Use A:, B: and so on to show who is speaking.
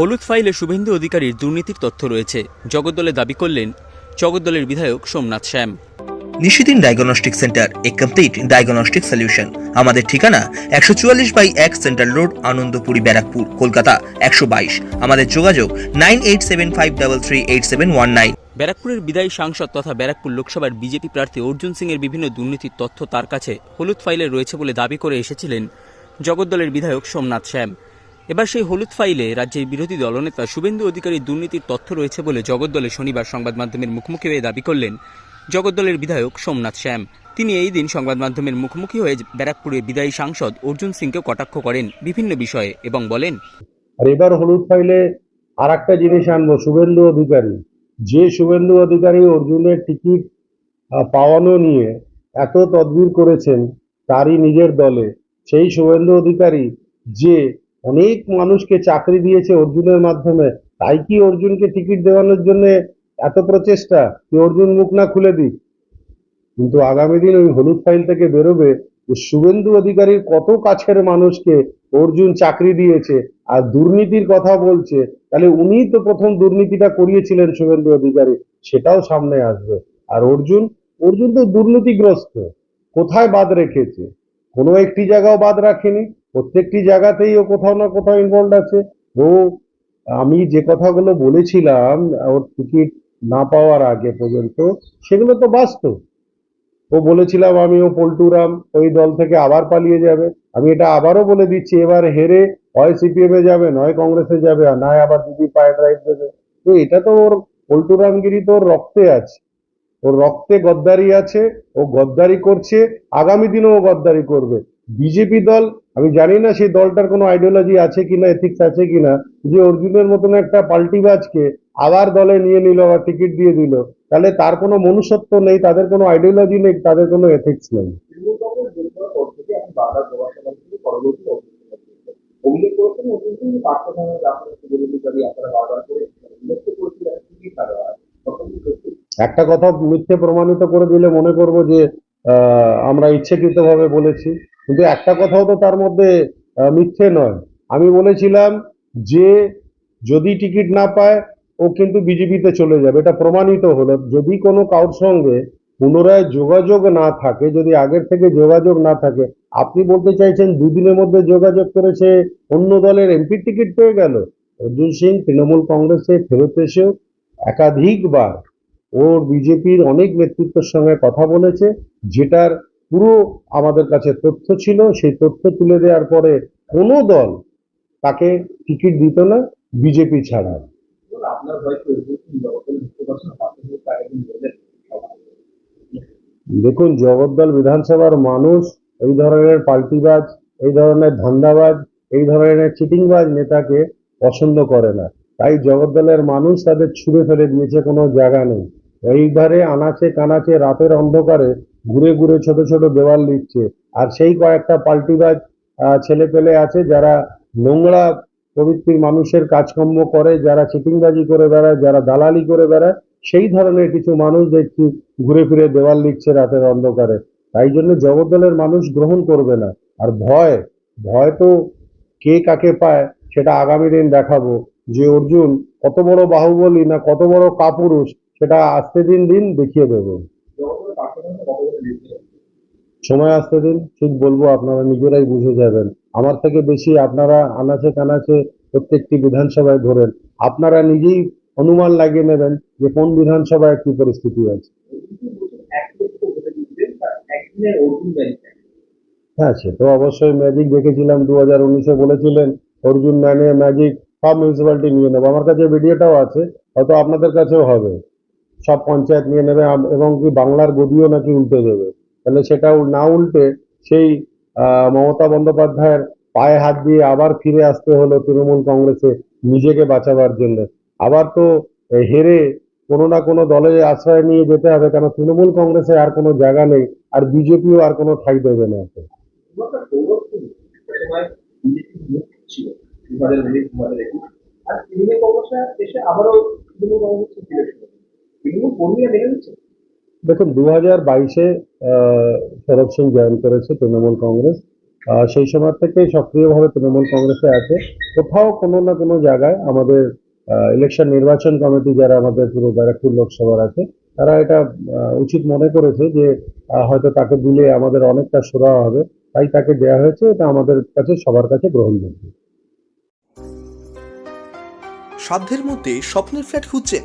A: হলুদ ফাইলে শুভেন্দু অধিকারীর দুর্নীতির তথ্য রয়েছে। জগদ্দলে দাবি করলেন জগদ্দলের বিধায়ক সোমনাথ শ্যাম।
B: নিশিদিন ডায়াগনস্টিক সেন্টার এ কমপ্লিট ডায়াগনস্টিক সলিউশন। আমাদের ঠিকানা একশো চুয়াল্লিশ বাই এক সেন্ট্রাল রোড আনন্দপুরি ব্যারাকপুর কলকাতা একশো বাইশ। আমাদের যোগাযোগ nine eight seven five double three eight seven one nine.
A: ব্যারাকপুরের বিদায়ী সাংসদ তথা ব্যারাকপুর লোকসভার বিজেপি প্রার্থী অর্জুন সিংয়ের বিভিন্ন দুর্নীতির তথ্য তার কাছে হলুদ ফাইলে রয়েছে বলে দাবি করে এসেছিলেন জগদ্দলের বিধায়ক সোমনাথ শ্যাম। এবার সেই হলুদ ফাইলে রাজ্যের বিরোধী দলনেতা শুভেন্দু অধিকারীর দুর্নীতির তথ্য রয়েছে বলে জগদ্দলে শনিবার সংবাদ মাধ্যমের মুখোমুখি হয়ে দাবি করলেন জগদ্দলের বিধায়ক সোমনাথ শ্যাম। তিনি এই দিন সংবাদ মাধ্যমের মুখোমুখি হয়ে ব্যারাকপুরের বিদায়ী সাংসদ অর্জুন সিংকে কটাক্ষ করেন বিভিন্ন বিষয়ে এবং বলেন,
C: আর এবার হলুদ ফাইলে আর একটা জিনিস আনব, শুভেন্দু অধিকারী। যে শুভেন্দু অধিকারী অর্জুনের টিকিট পাওয়ানো নিয়ে এত তদবির করেছেন তারই নিজের দলে, সেই শুভেন্দু অধিকারী যে অনেক মানুষকে চাকরি দিয়েছে অর্জুনের মাধ্যমে। তাই কি অর্জুনকে টিকিট দেওয়ানোর জন্য এত প্রচেষ্টা? যে অর্জুন মুখ না খুলে দিক? কিন্তু আগামী দিন ওই হলুদ ফাইল থেকে বেরোবে যে শুভেন্দু অধিকারীর কত কাছের মানুষকে অর্জুন চাকরি দিয়েছে আর দুর্নীতির কথা বলছে। তাহলে উনি তো প্রথম দুর্নীতিটা করিয়েছিলেন শুভেন্দু অধিকারী, সেটাও সামনে আসবে। আর অর্জুন? অর্জুন তো দুর্নীতিগ্রস্ত। কোথায় বাদ রেখেছে? কোনো একটি জায়গাও বাদ রাখেনি। প্রত্যেকটি জায়গাতেই ও কোথাও না কোথাও ইনভলভ আছে। ও আমি যে কথাগুলো বলেছিলাম, ওর টিকিট না পাওয়ার আগে পর্যন্ত, সেগুলো তো বাস্তব। ও বলেছিলাম, আমি ও পল্টুরাম ওই দল থেকে আবার পালিয়ে যাবে। আমি এটা আবারও বলে দিচ্ছি, এবার হেরে হয় সিপিএম এ যাবে, নয় কংগ্রেসে যাবে, আর নয় আবার দিদি পায়ে ড্রাইভ দেবে। তো এটা তো ওর, পল্টুরামগিরি তো ওর রক্তে আছে। ওর রক্তে গদ্দারি আছে, ও গদ্দারি করছে, আগামী দিনেও ও গদ্দারি করবে। বিজেপি দল, আমি জানি না সেই দলটার কোনো আইডিওলজি আছে কিনা এথিক্স আছে কিনা, যে অর্জুনের মতন একটা পাল্টিবাজকে আবার দলে নিয়ে নিল আবার টিকিট দিয়ে দিল, তাহলে তার কোনো মনুষ্যত্ব নেই, তাদের কোনো আইডিওলজি নেই, তাদের কোনো এথিক্স নেই।
D: অভিযোগ করেছেন আপনারা বারবার করে
C: একটা কথা মিথ্যে প্রমাণিত করে দিলে মনে করব যে আমরা ইচ্ছাকৃতভাবে বলেছি। কিন্তু একটা কথাও তো তার মধ্যে মিথ্যে নয়। আমি বলেছিলাম যে, যদি টিকিট না পায়, ও কিন্তু বিজেপিতে চলে যাবে। এটা প্রমাণিত হলো। যদি কোনো কারোর সঙ্গে পুনরায় যোগাযোগ না থাকে, যদি আগের থেকে যোগাযোগ না থাকে, আপনি বলতে চাইছেন দুদিনের মধ্যে যোগাযোগ করে সে অন্য দলের এমপি টিকিট পেয়ে গেল। অর্জুন সিং, তৃণমূল কংগ্রেসে ফেরত এসেও একাধিকবার ওর বিজেপির অনেক নেতৃত্বের সঙ্গে কথা বলেছে যেটার পুরো আমাদের কাছে তথ্য ছিল সেই তথ্য তুলে দেওয়ার পরে কোনো দল তাকে টিকিট দিত না বিজেপি ছাড়া। দেখুন জগদ্দল বিধানসভার মানুষ এই ধরনের পাল্টিবাজ এই ধরনের ধান্দাবাজ এই ধরনের চিটিংবাজ নেতাকে পছন্দ করে না। তাই জগদ্দলের মানুষ তাদের ছুঁড়ে ফেলে দিয়েছে কোনো জায়গা নেই। এইবারে আনাচে কানাচে রাতের অন্ধকারে ঘুরে ঘুরে ছোট ছোট দেওয়াল দিচ্ছে। আর সেই কয়েকটা পাল্টিবাজ ছেলে পেলে আছে যারা নোংরা প্রবৃত্তির মানুষের কাজকর্ম করে, যারা চিটিংবাজি করে বেড়ায়, যারা দালালি করে বেড়ায়, সেই ধরনের কিছু মানুষ দেখছি ঘুরে ফিরে দেওয়াল লিখছে রাতের অন্ধকারে। তাই জন্য জগদ্দলের মানুষ গ্রহণ করবে না। আর ভয় ভয় তো কে কাকে পায় সেটা আগামী দিন দেখাবো। যে অর্জুন কত বড় বাহুবলী না কত বড় কাপুরুষ সেটা আসতে দিন দিন দেখিয়ে দেবো। সময় আসতে দিন, ঠিক বলব, আপনারা নিজেরাই বুঝে যাবেন। আমার থেকে বেশি আপনারা আনাচে কানাচে প্রত্যেকটি বিধানসভায় ধরেন। আপনারা নিজেই অনুমান লাগিয়ে নেবেন যে কোন বিধানসভায় কি পরিস্থিতি আছে। হ্যাঁ সে তো অবশ্যই ম্যাজিক দেখেছিলাম দু হাজার উনিশে বলেছিলেন, অর্জুন ম্যানে ম্যাজিক সব মিউনিসিপ্যালিটি নিয়ে নেব। আমার কাছে ভিডিওটাও আছে, হয়তো আপনাদের কাছেও হবে। সব পঞ্চায়েত নিয়ে নেবে এবং কি বাংলার গদিও নাকি উল্টে দেবে। তাহলে সেটা না উল্টে সেই মমতা বন্দ্যোপাধ্যায়ের পায়ে হাত দিয়ে আবার ফিরে আসতে হলো তৃণমূল কংগ্রেসে নিজেকে বাঁচাবার জন্য। আবার তো হেরে কোনো না কোনো দলে আশ্রয় নিয়ে যেতে হবে, কেন তৃণমূল কংগ্রেসে আর কোনো জায়গা নেই, আর বিজেপিও আর কোনো ঠাই দেবে না
D: আর তৃণমূল কংগ্রেসে এসে আবারও তৃণমূল কংগ্রেস ফিরে এসেছে তৃণমূল কর্মীরা মেনে নিচ্ছে
C: দেখুন দু হাজার বাইশে শরৎ সিং জয়েন করেছে তৃণমূল কংগ্রেস। সেই সময় থেকে সক্রিয়ভাবে তৃণমূল কংগ্রেসে আছে। কোথাও কোনো না কোনো জায়গায় আমাদের ইলেকশন নির্বাচন কমিটি যারা আমাদের পুরো ব্যারাকপুর লোকসভার আছে তারা এটা উচিত মনে করেছে যে আহ, হয়তো তাকে দিলে আমাদের অনেকটা সুরা হবে। তাই তাকে দেওয়া হয়েছে এটা আমাদের কাছে সবার কাছে গ্রহণযোগ্য।
B: সাধ্যের মধ্যে স্বপ্নের ফ্ল্যাট খুঁজছেন